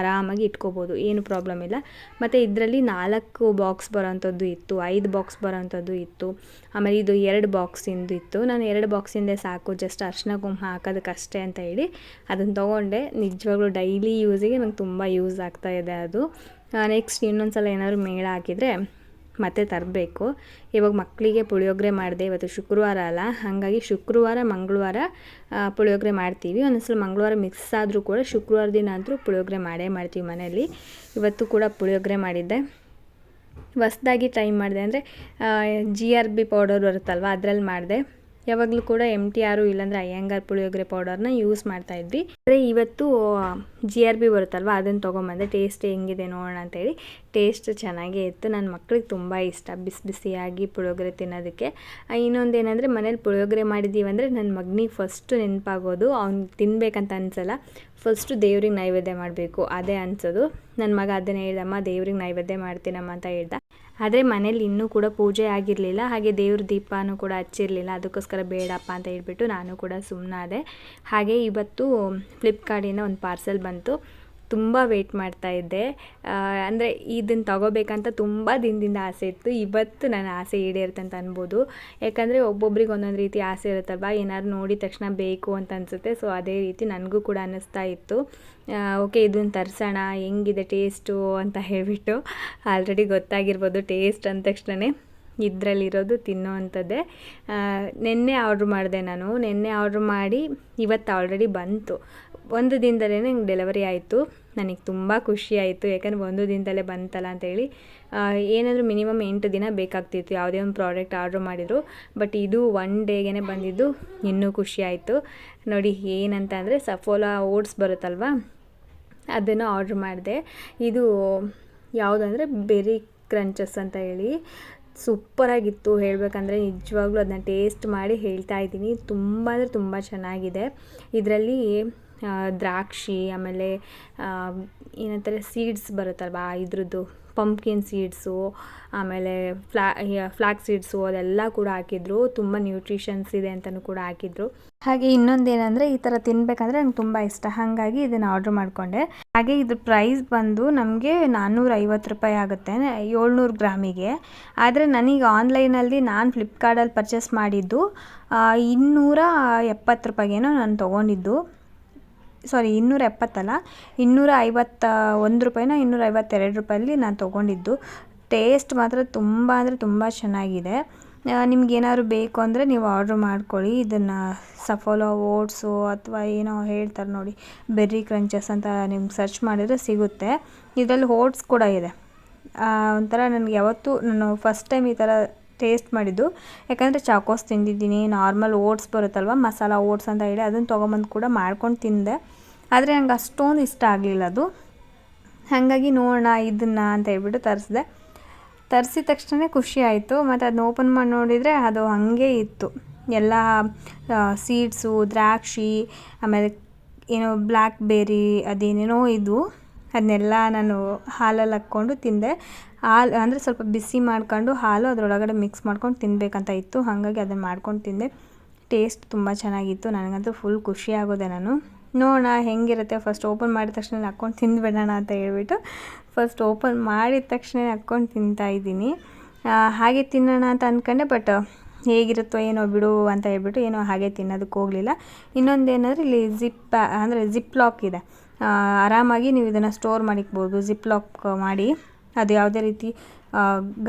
ಆರಾಮಾಗಿ ಇಟ್ಕೋಬೋದು, ಏನು ಪ್ರಾಬ್ಲಮ್ ಇಲ್ಲ. ಮತ್ತು ಇದರಲ್ಲಿ ನಾಲ್ಕು ಬಾಕ್ಸ್ ಬರೋವಂಥದ್ದು ಇತ್ತು, ಐದು ಬಾಕ್ಸ್ ಬರೋಂಥದ್ದು ಇತ್ತು. ಆಮೇಲೆ ಇದು ಎರಡು ಬಾಕ್ಸಿಂದು ಇತ್ತು. ನಾನು ಎರಡು ಬಾಕ್ಸಿಂದೇ ಸಾಕು ಜಸ್ಟ್ ಅರ್ಶಿನ ಕುಂಕುಮ ಹಾಕೋದಕ್ಕಷ್ಟೇ ಅಂತ ಹೇಳಿ ಅದನ್ನು ತೊಗೊಂಡೆ. ನಿಜವಾಗ್ಲೂ ಡೈಲಿ ಯೂಸಿಗೆ ನಂಗೆ ತುಂಬ ಯೂಸ್ ಆಗ್ತಾ ಇದೆ ಅದು. ನೆಕ್ಸ್ಟ್ ಇನ್ನೊಂದು ಸಲ ಏನಾದರೂ ಮೇಳ ಹಾಕಿದರೆ ಮತ್ತೆ ತರಬೇಕು. ಇವಾಗ ಮಕ್ಕಳಿಗೆ ಪುಳಿಯೋಗರೆ ಮಾಡಿದೆ ಇವತ್ತು ಶುಕ್ರವಾರ ಅಲ್ಲ. ಹಾಗಾಗಿ ಶುಕ್ರವಾರ, ಮಂಗಳವಾರ ಪುಳಿಯೋಗರೆ ಮಾಡ್ತೀವಿ. ಒಂದೊಂದ್ಸಲ ಮಂಗಳವಾರ ಮಿಕ್ಸ್ ಆದರೂ ಕೂಡ ಶುಕ್ರವಾರ ದಿನ ಅಂತೂ ಪುಳಿಯೋಗರೆ ಮಾಡೇ ಮಾಡ್ತೀವಿ ಮನೆಯಲ್ಲಿ. ಇವತ್ತು ಕೂಡ ಪುಳಿಯೋಗರೆ ಮಾಡಿದ್ದೆ. ಹೊಸ್ದಾಗಿ ಟ್ರೈ ಮಾಡಿದೆ ಅಂದರೆ ಜಿ ಆರ್ ಬಿ ಪೌಡರ್ ಬರುತ್ತಲ್ವ ಅದರಲ್ಲಿ ಮಾಡಿದೆ. ಯಾವಾಗಲೂ ಕೂಡ ಎಂ ಟಿ ಆರು ಇಲ್ಲಾಂದರೆ ಅಯ್ಯಂಗಾರ್ ಪುಳಿಯೋಗರೆ ಪೌಡರ್ನ ಯೂಸ್ ಮಾಡ್ತಾ ಇದ್ವಿ. ಆದರೆ ಇವತ್ತು ಜಿ ಆರ್ ಬಿ ಬರುತ್ತಲ್ವ ಅದನ್ನು ತೊಗೊಂಬಂದೆ. ಟೇಸ್ಟ್ ಹೆಂಗಿದೆ ನೋಡೋಣ ಅಂತೇಳಿ. ಟೇಸ್ಟ್ ಚೆನ್ನಾಗೇ ಇತ್ತು. ನನ್ನ ಮಕ್ಳಿಗೆ ತುಂಬ ಇಷ್ಟ. ಬಿಸಿ ಬಿಸಿಯಾಗಿ ಪುಳಿಯೋಗರೆ ತಿನ್ನೋದಕ್ಕೆ. ಇನ್ನೊಂದು ಏನಂದರೆ ಮನೇಲಿ ಪುಳಿಯೋಗರೆ ಮಾಡಿದ್ದೀವಿ ಅಂದರೆ ನನ್ನ ಮಗನಿಗೆ ಫಸ್ಟು ನೆನಪಾಗೋದು. ಅವ್ನು ತಿನ್ನಬೇಕಂತ ಅನ್ಸಲ್ಲ. ಫಸ್ಟು ದೇವ್ರಿಗೆ ನೈವೇದ್ಯ ಮಾಡಬೇಕು. ಅದೇ ಅನ್ಸೋದು. ನನ್ನ ಮಗ ಅದನ್ನೇ ಹೇಳ್ದಮ್ಮ, ದೇವ್ರಿಗೆ ನೈವೇದ್ಯ ಮಾಡ್ತೀನಮ್ಮ ಅಂತ ಹೇಳ್ದ. ಆದರೆ ಮನೇಲಿ ಇನ್ನೂ ಕೂಡ ಪೂಜೆ ಆಗಿರಲಿಲ್ಲ. ಹಾಗೆ ದೇವ್ರ ದೀಪನೂ ಕೂಡ ಹಚ್ಚಿರಲಿಲ್ಲ. ಅದಕ್ಕೋಸ್ಕರ ಬೇಡಪ್ಪ ಅಂತ ಹೇಳ್ಬಿಟ್ಟು ನಾನು ಕೂಡ ಸುಮ್ಮನಾದೆ ಹಾಗೆ ಇವತ್ತು ಫ್ಲಿಪ್ಕಾರ್ಟಿಂದ ಒಂದು ಪಾರ್ಸೆಲ್ ಬಂತು. ತುಂಬ ವೆಯ್ಟ್ ಮಾಡ್ತಾ ಇದ್ದೆ. ಅಂದರೆ ಇದನ್ನು ತಗೋಬೇಕಂತ ತುಂಬ ದಿನದಿಂದ ಆಸೆ ಇತ್ತು. ಇವತ್ತು ನನ್ನ ಆಸೆ ಈಡೇರುತ್ತೆ ಅಂತ ಅನ್ಬೋದು. ಯಾಕಂದರೆ ಒಬ್ಬೊಬ್ರಿಗೆ ಒಂದೊಂದು ರೀತಿ ಆಸೆ ಇರುತ್ತಲ್ವ? ಏನಾದ್ರು ನೋಡಿದ ತಕ್ಷಣ ಬೇಕು ಅಂತ ಅನಿಸುತ್ತೆ. ಸೊ ಅದೇ ರೀತಿ ನನಗೂ ಕೂಡ ಅನ್ನಿಸ್ತಾ ಇತ್ತು. ಓಕೆ ಇದನ್ನು ತರಿಸೋಣ. ಹೆಂಗಿದೆ ಟೇಸ್ಟು ಅಂತ ಹೇಳಿಬಿಟ್ಟು ಆಲ್ರೆಡಿ ಗೊತ್ತಾಗಿರ್ಬೋದು. ಟೇಸ್ಟ್ ಅಂದ ತಕ್ಷಣವೇ ಇದರಲ್ಲಿರೋದು ತಿನ್ನೋ ಅಂಥದ್ದೇ. ನಿನ್ನೆ ಆರ್ಡ್ರ್ ಮಾಡಿದೆ ನಾನು. ನಿನ್ನೆ ಆರ್ಡ್ರ್ ಮಾಡಿ ಇವತ್ತು ಆಲ್ರೆಡಿ ಬಂತು. ಒಂದು ದಿನದಲ್ಲೇ ನಂಗೆ ಡೆಲಿವರಿ ಆಯಿತು. ನನಗೆ ತುಂಬ ಖುಷಿ ಆಯಿತು. ಯಾಕಂದರೆ ಒಂದು ದಿನದಲ್ಲೇ ಬಂತಲ್ಲ ಅಂತೇಳಿ. ಏನಾದರೂ ಮಿನಿಮಮ್ ಎಂಟು ದಿನ ಬೇಕಾಗ್ತಿತ್ತು. ಯಾವುದೇ ಒಂದು ಪ್ರಾಡಕ್ಟ್ ಆರ್ಡ್ರ್ ಮಾಡಿದ್ರು. ಬಟ್ ಇದು ಒನ್ ಡೇಗೆ ಬಂದಿದ್ದು ಇನ್ನೂ ಖುಷಿ ಆಯಿತು. ನೋಡಿ, ಏನಂತ ಅಂದರೆ ಸಫೋಲಾ ಓಟ್ಸ್ ಬರುತ್ತಲ್ವಾ? ಅದನ್ನು ಆರ್ಡ್ರ್ ಮಾಡಿದೆ. ಇದು ಯಾವುದಂದರೆ ಬೆರಿ ಕ್ರಂಚಸ್ ಅಂತ ಹೇಳಿ. ಸೂಪರಾಗಿತ್ತು. ಹೇಳಬೇಕಂದ್ರೆ ನಿಜವಾಗ್ಲೂ ಅದನ್ನ ಟೇಸ್ಟ್ ಮಾಡಿ ಹೇಳ್ತಾ ಇದ್ದೀನಿ. ತುಂಬ ಅಂದರೆ ತುಂಬ ಚೆನ್ನಾಗಿದೆ. ಇದರಲ್ಲಿ ದ್ರಾಕ್ಷಿ, ಆಮೇಲೆ ಏನಂತಾರೆ ಸೀಡ್ಸ್ ಬರುತ್ತಲ್ವಾ, ಇದ್ರದ್ದು ಪಂಪ್ಕಿನ್ ಸೀಡ್ಸು ಆಮೇಲೆ ಫ್ಲಾ ಫ್ಲಾಕ್ ಸೀಡ್ಸು ಅದೆಲ್ಲ ಕೂಡ ಹಾಕಿದ್ರು. ತುಂಬ ನ್ಯೂಟ್ರಿಷನ್ಸ್ ಇದೆ ಅಂತಲೂ ಕೂಡ ಹಾಕಿದ್ರು. ಹಾಗೆ ಇನ್ನೊಂದೇನೆಂದರೆ ಈ ಥರ ತಿನ್ನಬೇಕಂದ್ರೆ ನಂಗೆ ತುಂಬ ಇಷ್ಟ. ಹಾಗಾಗಿ ಇದನ್ನು ಆರ್ಡ್ರ್ ಮಾಡಿಕೊಂಡೆ. ಹಾಗೆ ಇದ್ರ ಪ್ರೈಸ್ ಬಂದು ನಮಗೆ ನಾನ್ನೂರ ಐವತ್ತು ರೂಪಾಯಿ ಆಗುತ್ತೆ, ಏಳ್ನೂರು ಗ್ರಾಮಿಗೆ. ಆದರೆ ನನಗೆ ಆನ್ಲೈನಲ್ಲಿ ನಾನು ಫ್ಲಿಪ್ಕಾರ್ಟಲ್ಲಿ ಪರ್ಚೇಸ್ ಮಾಡಿದ್ದು ಇನ್ನೂರ ಎಪ್ಪತ್ತು ರೂಪಾಯಿಗೇನೋ ನಾನು ತೊಗೊಂಡಿದ್ದು. ಸಾರಿ ಇನ್ನೂರ ಎಪ್ಪತ್ತಲ್ಲ ಇನ್ನೂರ ಐವತ್ತ ಒಂದು ರೂಪಾಯಿನ ಇನ್ನೂರ ಐವತ್ತೆರಡು ರೂಪಾಯಲ್ಲಿ ನಾನು ತೊಗೊಂಡಿದ್ದು. ಟೇಸ್ಟ್ ಮಾತ್ರ ತುಂಬ ಅಂದರೆ ತುಂಬ ಚೆನ್ನಾಗಿದೆ. ನಿಮ್ಗೇನಾದ್ರು ಬೇಕು ಅಂದರೆ ನೀವು ಆರ್ಡ್ರ್ ಮಾಡ್ಕೊಳ್ಳಿ. ಇದನ್ನು ಸಫೋಲೋ ಓಟ್ಸು ಅಥವಾ ಏನೋ ಹೇಳ್ತಾರೆ ನೋಡಿ ಬೆರ್ರಿ ಕ್ರಂಚಸ್ ಅಂತ ನಿಮ್ಗೆ ಸರ್ಚ್ ಮಾಡಿದರೆ ಸಿಗುತ್ತೆ. ಇದರಲ್ಲಿ ಓಟ್ಸ್ ಕೂಡ ಇದೆ. ಒಂಥರ ನನಗೆ ಯಾವತ್ತೂ, ನಾನು ಫಸ್ಟ್ ಟೈಮ್ ಈ ಥರ ಟೇಸ್ಟ್ ಮಾಡಿದ್ದು. ಯಾಕಂದರೆ ಚಾಕೋಸ್ ತಿಂದಿದ್ದೀನಿ ನಾರ್ಮಲ್ ಓಟ್ಸ್ ಬರುತ್ತಲ್ವ, ಮಸಾಲ ಓಟ್ಸ್ ಅಂತ ಹೇಳಿ ಅದನ್ನು ತೊಗೊಂಬಂದು ಕೂಡ ಮಾಡ್ಕೊಂಡು ತಿಂದೆ. ಆದರೆ ನಂಗೆ ಅಷ್ಟೊಂದು ಇಷ್ಟ ಆಗಲಿಲ್ಲ ಅದು. ಹಾಗಾಗಿ ನೋಡೋಣ ಇದನ್ನ ಅಂತ ಹೇಳ್ಬಿಟ್ಟು ತರಿಸಿದೆ. ತರಿಸಿದ ತಕ್ಷಣ ಖುಷಿ ಆಯಿತು. ಮತ್ತು ಅದನ್ನ ಓಪನ್ ಮಾಡಿ ನೋಡಿದರೆ ಅದು ಹಾಗೆ ಇತ್ತು. ಎಲ್ಲ ಸೀಡ್ಸು ದ್ರಾಕ್ಷಿ, ಆಮೇಲೆ ಏನೋ ಬ್ಲ್ಯಾಕ್ ಬೇರಿ ಅದೇನೇನೋ ಇದು. ಅದನ್ನೆಲ್ಲ ನಾನು ಹಾಲಲ್ಲಿ ಹಾಕ್ಕೊಂಡು ತಿಂದೆ. ಹಾಲು ಅಂದರೆ ಸ್ವಲ್ಪ ಬಿಸಿ ಮಾಡ್ಕೊಂಡು ಹಾಲು ಅದರೊಳಗಡೆ ಮಿಕ್ಸ್ ಮಾಡ್ಕೊಂಡು ತಿನ್ನಬೇಕಂತ ಇತ್ತು. ಹಾಗಾಗಿ ಅದನ್ನು ಮಾಡ್ಕೊಂಡು ತಿಂದೆ. ಟೇಸ್ಟ್ ತುಂಬ ಚೆನ್ನಾಗಿತ್ತು. ನನಗಂತೂ ಫುಲ್ ಖುಷಿ ಆಗೋದೆ ನಾನು. ನೋಡೋಣ ಹೆಂಗಿರುತ್ತೆ. ಫಸ್ಟ್ ಓಪನ್ ಮಾಡಿದ ತಕ್ಷಣ ಹಾಕ್ಕೊಂಡು ತಿಂದುಬಿಡೋಣ ಅಂತ ಹೇಳ್ಬಿಟ್ಟು ಫಸ್ಟ್ ಓಪನ್ ಮಾಡಿದ ತಕ್ಷಣ ಹಾಕ್ಕೊಂಡು ತಿಂತಾ ಇದ್ದೀನಿ. ಹಾಗೆ ತಿನ್ನೋಣ ಅಂತ ಅಂದ್ಕೊಂಡೆ ಬಟ್ ಹೇಗಿರುತ್ತೋ ಏನೋ ಬಿಡು ಅಂತ ಹೇಳ್ಬಿಟ್ಟು ಏನೋ ಹಾಗೆ ತಿನ್ನೋದಕ್ಕೆ ಹೋಗಲಿಲ್ಲ. ಇನ್ನೊಂದು ಏನಂದರೆ ಇಲ್ಲಿ ಜಿಪ್ ಅಂದರೆ ಜಿಪ್ ಲಾಕ್ ಇದೆ. ಆರಾಮಾಗಿ ನೀವು ಇದನ್ನು ಸ್ಟೋರ್ ಮಾಡಿಕ್ಬೋದು ಜಿಪ್ ಲಾಕ್ ಮಾಡಿ. ಅದು ಯಾವುದೇ ರೀತಿ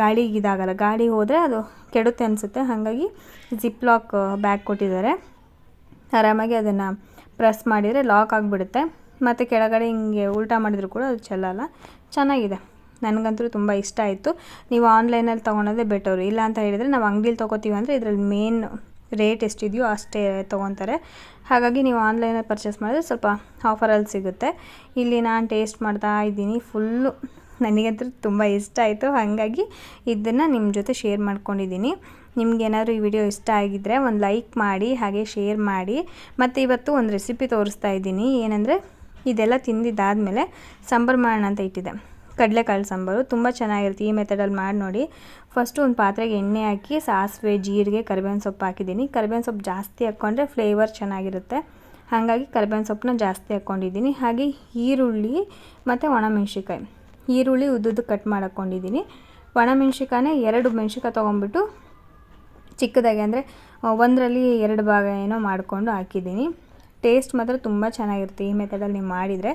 ಗಾಳಿಗೆ ಇದಾಗಲ್ಲ, ಗಾಳಿ ಹೋದರೆ ಅದು ಕೆಡುತ್ತೆ ಅನಿಸುತ್ತೆ. ಹಾಗಾಗಿ ಜಿಪ್ ಲಾಕ್ ಬ್ಯಾಗ್ ಕೊಟ್ಟಿದ್ದಾರೆ. ಆರಾಮಾಗಿ ಅದನ್ನು ಪ್ರೆಸ್ ಮಾಡಿದರೆ ಲಾಕ್ ಆಗಿಬಿಡುತ್ತೆ. ಮತ್ತು ಕೆಳಗಡೆ ಹಿಂಗೆ ಉಲ್ಟಾ ಮಾಡಿದರೂ ಕೂಡ ಅದು ಚೆಲ್ಲಲ್ಲ ಚೆನ್ನಾಗಿದೆ. ನನಗಂತೂ ತುಂಬ ಇಷ್ಟ ಆಯಿತು. ನೀವು ಆನ್ಲೈನಲ್ಲಿ ತೊಗೊಳೋದೇ ಬೆಟರು ಇಲ್ಲ ಅಂತ ಹೇಳಿದರೆ ನಾವು ಅಂಗಡೀಲಿ ತೊಗೋತೀವಿ ಅಂದರೆ ಇದರಲ್ಲಿ ಮೇನ್ ರೇಟ್ ಎಷ್ಟಿದೆಯೋ ಅಷ್ಟೇ ತೊಗೊತಾರೆ. ಹಾಗಾಗಿ ನೀವು ಆನ್ಲೈನಲ್ಲಿ ಪರ್ಚೇಸ್ ಮಾಡಿದ್ರೆ ಸ್ವಲ್ಪ ಆಫರಲ್ಲಿ ಸಿಗುತ್ತೆ. ಇಲ್ಲಿ ನಾನು ಟೇಸ್ಟ್ ಮಾಡ್ತಾ ಇದ್ದೀನಿ ಫುಲ್ಲು ನನಗಂತೂ ತುಂಬ ಇಷ್ಟ ಆಯಿತು. ಹಾಗಾಗಿ ಇದನ್ನು ನಿಮ್ಮ ಜೊತೆ ಶೇರ್ ಮಾಡ್ಕೊಂಡಿದ್ದೀನಿ. ನಿಮಗೇನಾದರೂ ಈ ವಿಡಿಯೋ ಇಷ್ಟ ಆಗಿದ್ದರೆ ಒಂದು ಲೈಕ್ ಮಾಡಿ, ಹಾಗೆ ಶೇರ್ ಮಾಡಿ. ಮತ್ತು ಇವತ್ತು ಒಂದು ರೆಸಿಪಿ ತೋರಿಸ್ತಾ ಇದ್ದೀನಿ. ಏನಂದರೆ, ಇದೆಲ್ಲ ತಿಂದಿದ್ದಾದಮೇಲೆ ಸಾಂಬಾರು ಮಾಡೋಣ ಅಂತ ಇಟ್ಟಿದ್ದೆ. ಕಡಲೆಕಾಳು ಸಾಂಬಾರು ತುಂಬ ಚೆನ್ನಾಗಿರುತ್ತೆ. ಈ ಮೆಥಡಲ್ಲಿ ಮಾಡಿ ನೋಡಿ. ಫಸ್ಟು ಒಂದು ಪಾತ್ರೆಗೆ ಎಣ್ಣೆ ಹಾಕಿ, ಸಾಸಿವೆ, ಜೀರಿಗೆ, ಕರಿಬೇವಿನ ಸೊಪ್ಪು ಹಾಕಿದ್ದೀನಿ. ಕರಿಬೇವಿನ ಸೊಪ್ಪು ಜಾಸ್ತಿ ಹಾಕ್ಕೊಂಡ್ರೆ ಫ್ಲೇವರ್ ಚೆನ್ನಾಗಿರುತ್ತೆ. ಹಾಗಾಗಿ ಕರಿಬೇವಿನ ಸೊಪ್ಪನ್ನ ಜಾಸ್ತಿ ಹಾಕ್ಕೊಂಡಿದ್ದೀನಿ. ಹಾಗೆ ಈರುಳ್ಳಿ ಮತ್ತು ಒಣಮೆಣ್ಸಿಕಾಯಿ ಈರುಳ್ಳಿ ಉದ್ದುದ್ದು ಕಟ್ ಮಾಡಾಕೊಂಡಿದ್ದೀನಿ ಒಣಮೆಣ್ಸಿಕಾಯೇ ಎರಡು ಮೆಣ್ಸಿಕಾಯಿ ತೊಗೊಂಬಿಟ್ಟು ಚಿಕ್ಕದಾಗಿ ಅಂದರೆ, ಒಂದರಲ್ಲಿ ಎರಡು ಭಾಗ ಏನೋ ಮಾಡಿಕೊಂಡು ಹಾಕಿದ್ದೀನಿ. ಟೇಸ್ಟ್ ಮಾತ್ರ ತುಂಬ ಚೆನ್ನಾಗಿರುತ್ತೆ ಈ ಮೆಥಡಲ್ಲಿ ನೀವು ಮಾಡಿದರೆ.